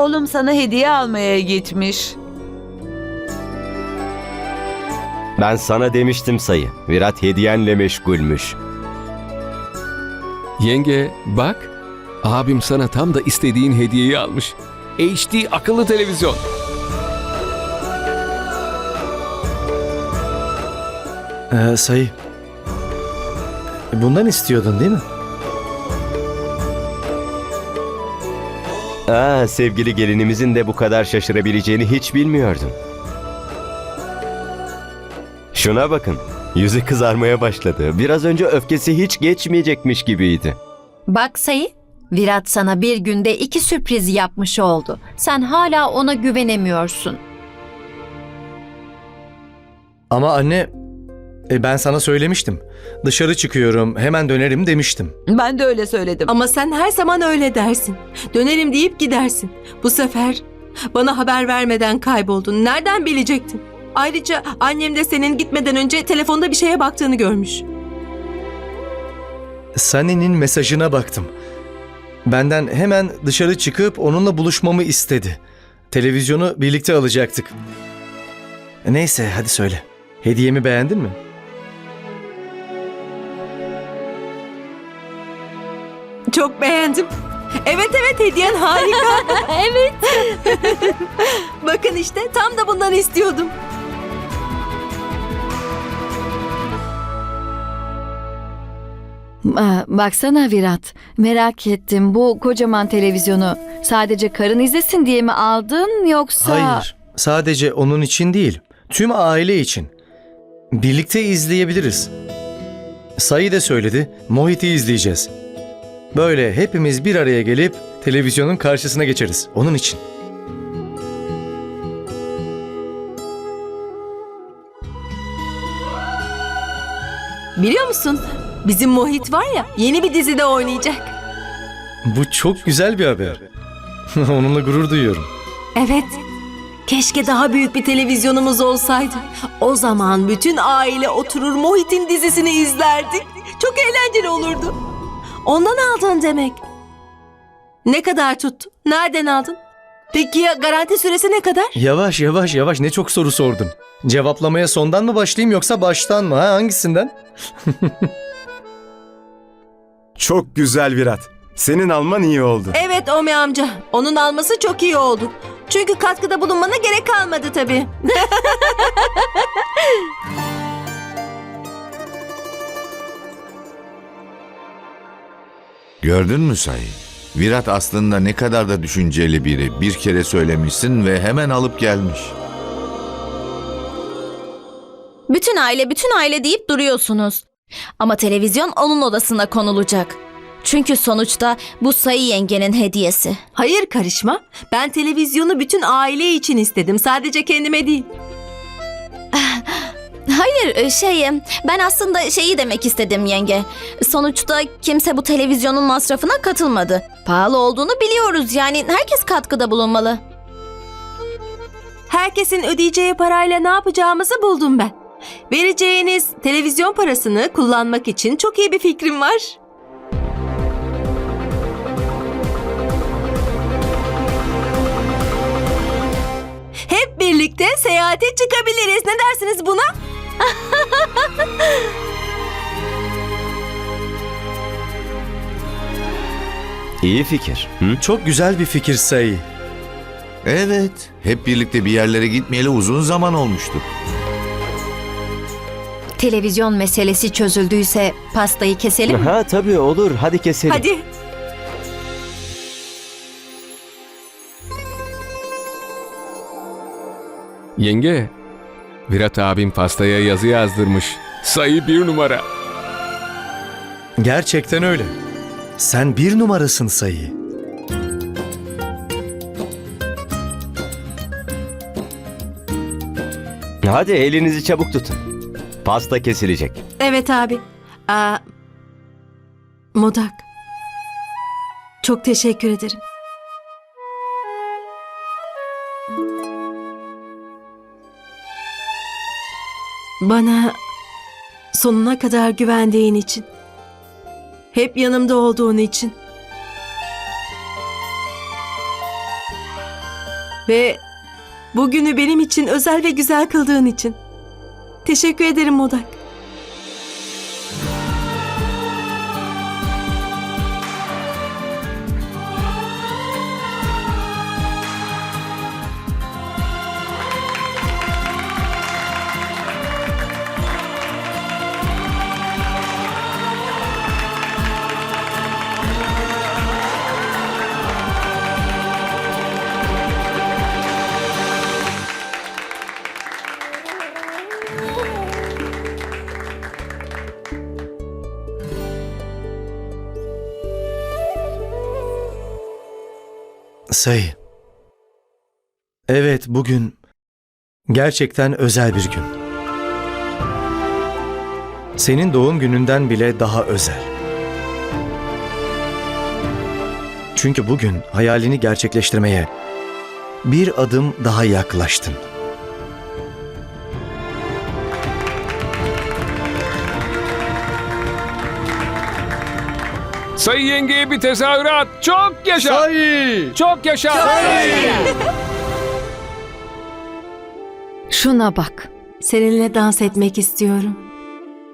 Oğlum sana hediye almaya gitmiş. Ben sana demiştim sayı. Virat hediyenle meşgulmüş. Yenge bak abim sana tam da istediğin hediyeyi almış. HD akıllı televizyon. Ee, sayı. Bundan istiyordun değil mi? Aa, sevgili gelinimizin de bu kadar şaşırabileceğini hiç bilmiyordum. Şuna bakın. Yüzü kızarmaya başladı. Biraz önce öfkesi hiç geçmeyecekmiş gibiydi. Bak Sayı, Virat sana bir günde iki sürpriz yapmış oldu. Sen hala ona güvenemiyorsun. Ama anne e, ben sana söylemiştim. Dışarı çıkıyorum hemen dönerim demiştim. Ben de öyle söyledim. Ama sen her zaman öyle dersin. Dönerim deyip gidersin. Bu sefer bana haber vermeden kayboldun. Nereden bilecektin? Ayrıca annem de senin gitmeden önce telefonda bir şeye baktığını görmüş. Sunny'nin mesajına baktım. Benden hemen dışarı çıkıp onunla buluşmamı istedi. Televizyonu birlikte alacaktık. Neyse hadi söyle. Hediyemi beğendin mi? Çok beğendim. Evet evet hediyen harika. evet. Bakın işte tam da bundan istiyordum. Aa, Baksana Virat, merak ettim bu kocaman televizyonu sadece karın izlesin diye mi aldın yoksa... Hayır. Sadece onun için değil. Tüm aile için. Birlikte izleyebiliriz. Sayı da söyledi. Mohit'i izleyeceğiz. Böyle hepimiz bir araya gelip televizyonun karşısına geçeriz. Onun için. Biliyor musun? Bizim Mohit var ya yeni bir dizide oynayacak. Bu çok güzel bir haber. Onunla gurur duyuyorum. Evet. Keşke daha büyük bir televizyonumuz olsaydı. O zaman bütün aile oturur Mohit'in dizisini izlerdik. Çok eğlenceli olurdu. Ondan aldın demek. Ne kadar tuttu? Nereden aldın? Peki ya garanti süresi ne kadar? Yavaş yavaş yavaş ne çok soru sordun. Cevaplamaya sondan mı başlayayım yoksa baştan mı? Ha, hangisinden? Çok güzel Virat. Senin alman iyi oldu. Evet Omi amca. Onun alması çok iyi oldu. Çünkü katkıda bulunmana gerek kalmadı tabii. Gördün mü Sayı? Virat aslında ne kadar da düşünceli biri. Bir kere söylemişsin ve hemen alıp gelmiş. Bütün aile bütün aile deyip duruyorsunuz. Ama televizyon onun odasına konulacak. Çünkü sonuçta bu sayı yengenin hediyesi. Hayır karışma. Ben televizyonu bütün aile için istedim. Sadece kendime değil. Hayır e, şey e, ben aslında şeyi demek istedim yenge. Sonuçta kimse bu televizyonun masrafına katılmadı. Pahalı olduğunu biliyoruz yani herkes katkıda bulunmalı. Herkesin ödeyeceği parayla ne yapacağımızı buldum ben. Vereceğiniz televizyon parasını kullanmak için çok iyi bir fikrim var. Hep birlikte seyahate çıkabiliriz. Ne dersiniz buna? İyi fikir. Hı? Çok güzel bir fikir Sayı. Evet, hep birlikte bir yerlere gitmeyeli uzun zaman olmuştu. Televizyon meselesi çözüldüyse pastayı keselim mi? Ha tabii olur. Hadi keselim. Hadi. Yenge, Virat abim pastaya yazı yazdırmış. Sayı bir numara. Gerçekten öyle. Sen bir numarasın Sayı. Hadi elinizi çabuk tutun. Pasta kesilecek. Evet abi. Aa, Modak. Çok teşekkür ederim. Bana sonuna kadar güvendiğin için. Hep yanımda olduğun için. Ve bugünü benim için özel ve güzel kıldığın için. Teşekkür ederim Modak. Sayı. Evet bugün gerçekten özel bir gün. Senin doğum gününden bile daha özel. Çünkü bugün hayalini gerçekleştirmeye bir adım daha yaklaştın. Sayı yengeye bir tezahürat. Çok yaşa. Sayı! Çok yaşa. Şuna bak. Seninle dans etmek istiyorum.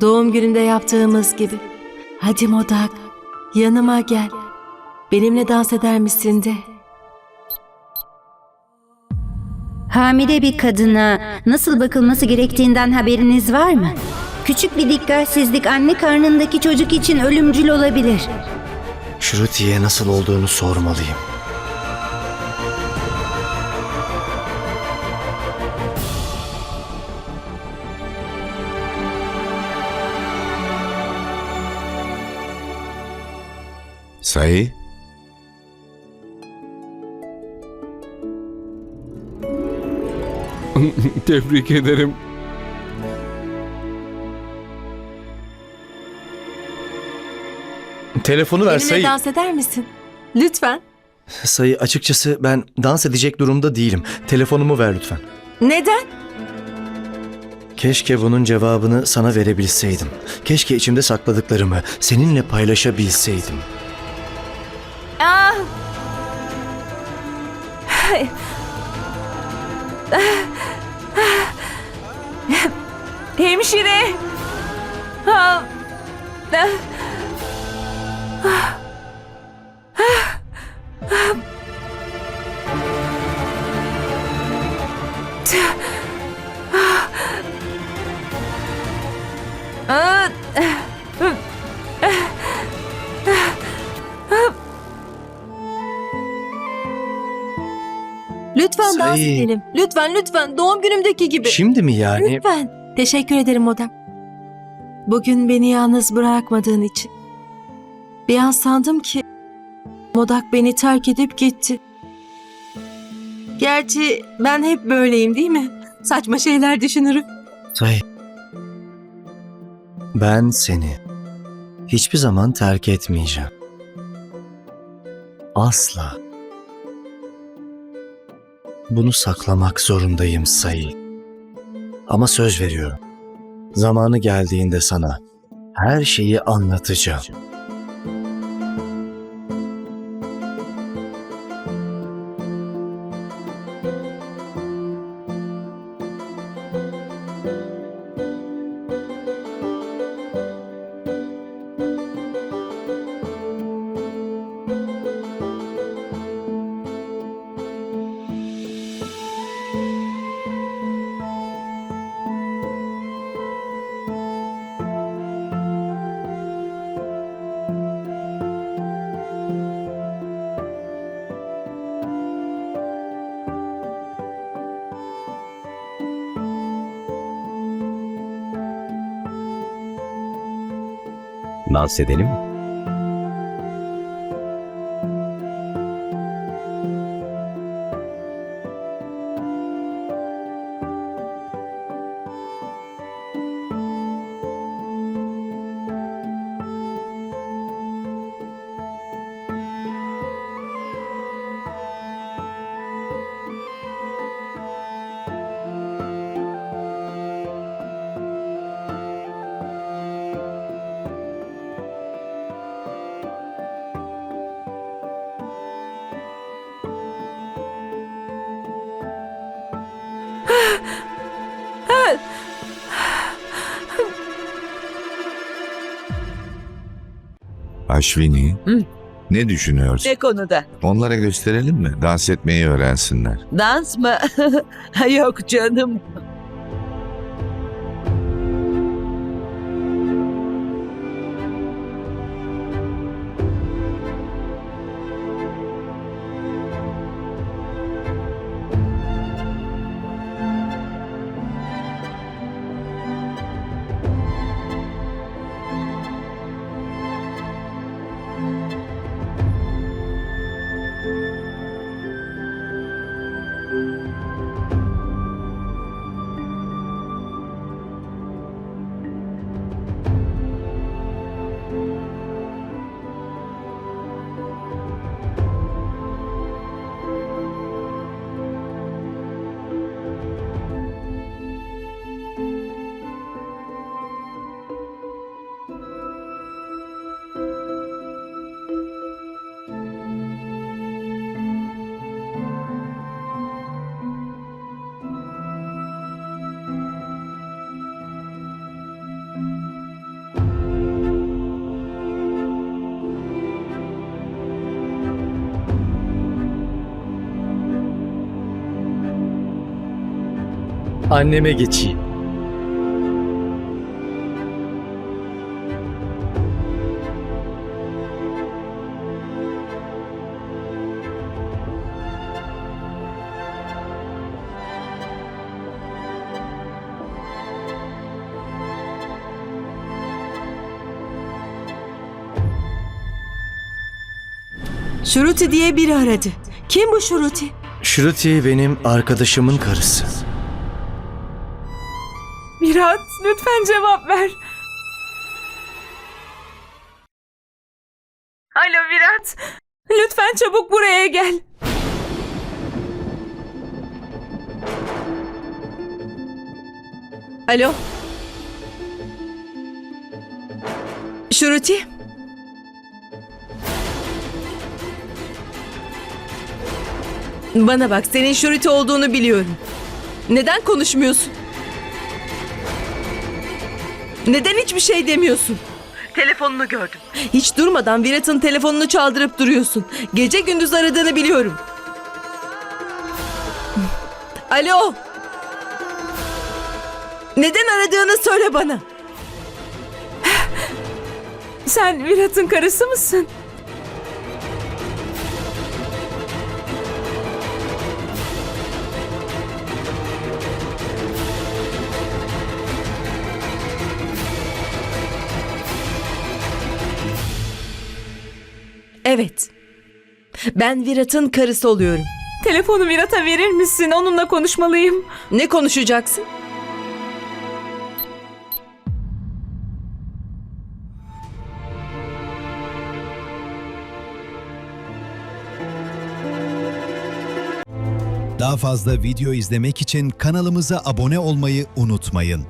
Doğum gününde yaptığımız gibi. Hadi Modak, yanıma gel. Benimle dans eder misin de? Hamile bir kadına nasıl bakılması gerektiğinden haberiniz var mı? Küçük bir dikkatsizlik anne karnındaki çocuk için ölümcül olabilir. Şruti'ye nasıl olduğunu sormalıyım. Sayı, Tebrik ederim. Telefonu ver Benimle Sayı. dans eder misin? Lütfen. Sayı açıkçası ben dans edecek durumda değilim. Telefonumu ver lütfen. Neden? Keşke bunun cevabını sana verebilseydim. Keşke içimde sakladıklarımı seninle paylaşabilseydim. Hemşire! Ha, Lütfen dans edelim. Lütfen lütfen doğum günümdeki gibi. Şimdi mi yani? Lütfen. Teşekkür ederim Modak. Bugün beni yalnız bırakmadığın için. Bir an sandım ki Modak beni terk edip gitti. Gerçi ben hep böyleyim değil mi? Saçma şeyler düşünürüm. Sayı. Ben seni hiçbir zaman terk etmeyeceğim. Asla. Bunu saklamak zorundayım Sayı. Ama söz veriyorum. Zamanı geldiğinde sana her şeyi anlatacağım. Dans edelim mi? Aşvini, Hı. ne düşünüyorsun? Ne konuda? Onlara gösterelim mi? Dans etmeyi öğrensinler. Dans mı? Yok canım. Anneme geçeyim. Şuruti diye biri aradı. Kim bu Şuruti? Shruti benim arkadaşımın karısı. Virat lütfen cevap ver. Alo Virat. Lütfen çabuk buraya gel. Alo. Şuruti. Bana bak senin Şuruti olduğunu biliyorum. Neden konuşmuyorsun? Neden hiçbir şey demiyorsun? Telefonunu gördüm. Hiç durmadan Virat'ın telefonunu çaldırıp duruyorsun. Gece gündüz aradığını biliyorum. Alo. Neden aradığını söyle bana. Sen Virat'ın karısı mısın? Evet. Ben Virat'ın karısı oluyorum. Telefonu Virat'a verir misin? Onunla konuşmalıyım. Ne konuşacaksın? Daha fazla video izlemek için kanalımıza abone olmayı unutmayın.